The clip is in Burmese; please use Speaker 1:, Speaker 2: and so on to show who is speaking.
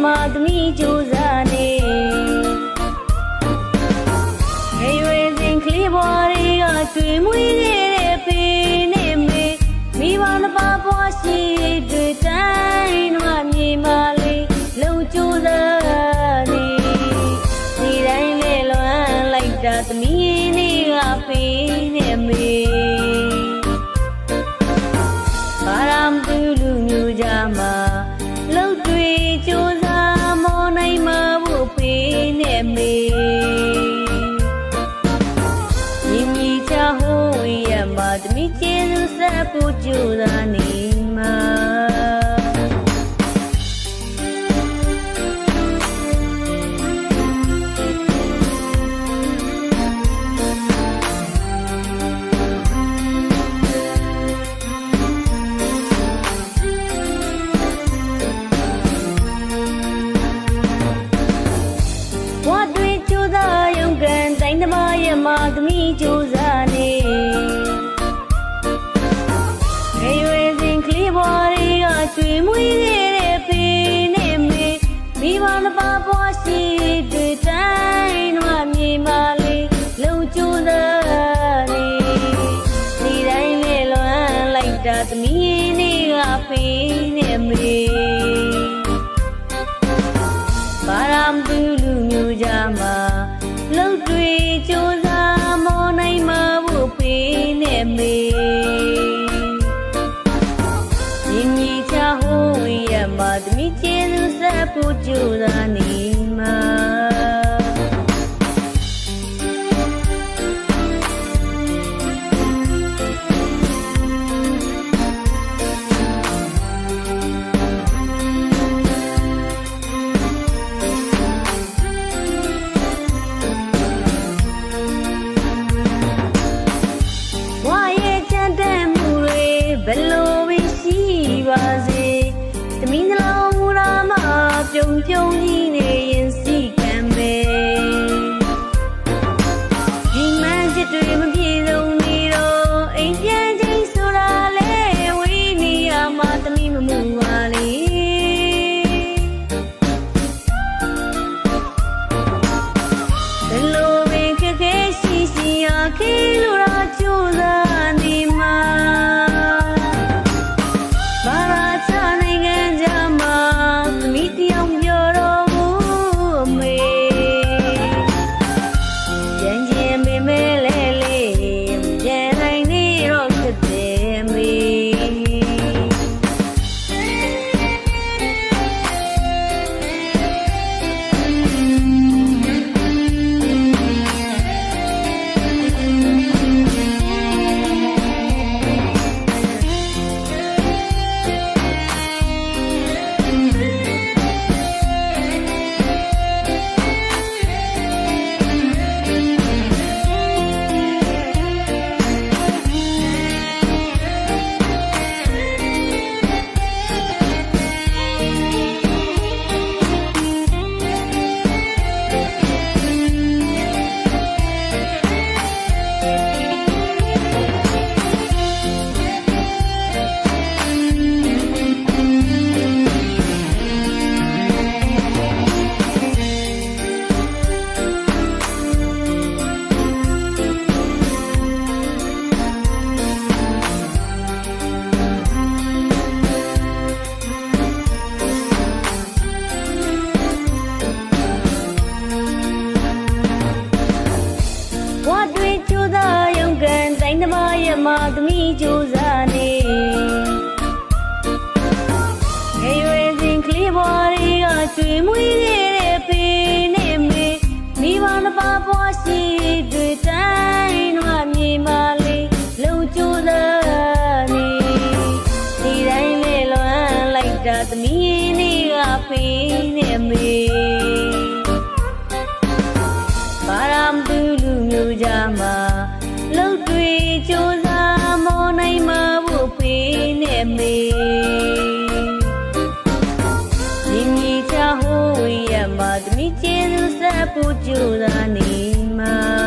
Speaker 1: သမားရဲ့မာသမီးကြိုးစားနေရေရွယ်စဉ်ကလေးဘွားတွေကတွေ့မွေးခဲ့တဲ့ဖေနဲ့မေမိဘနှစ်ပါးဘွားရှိတွေ့တိုင်းတော့မြေမာလေးလုံကြိုးစားနေဒီတိုင်းလေလွမ်းလိုက်တာသမီး ဖို့ကြိုးစားနေမှာဘဝတွင်ကြိုးစားရုံက သမီးလေးကဖေနဲ့မေဘာရမ်သူလူမျိုးကြမှာ ပြုံပြုံကြီး သမီးကြိုးစားနေရေရွယ်စဉ်ကလေးဘွားတွေကကျွေမွေးခဲ့တဲ့ဖေနဲ့မေမိဘနှစ်ပါးဘွားရှိတွေ့တိုင်းတော့မြေမာလေးလုံကြိုးစားနေဒီတိုင်းလေလွမ်းလိုက်တာသမီးလေးကဖေနဲ့မေဘာရမ်သူလူမျိုးကြမှာလှုပ်တွေကြိုး စုဆက်ဖို့ကြိုး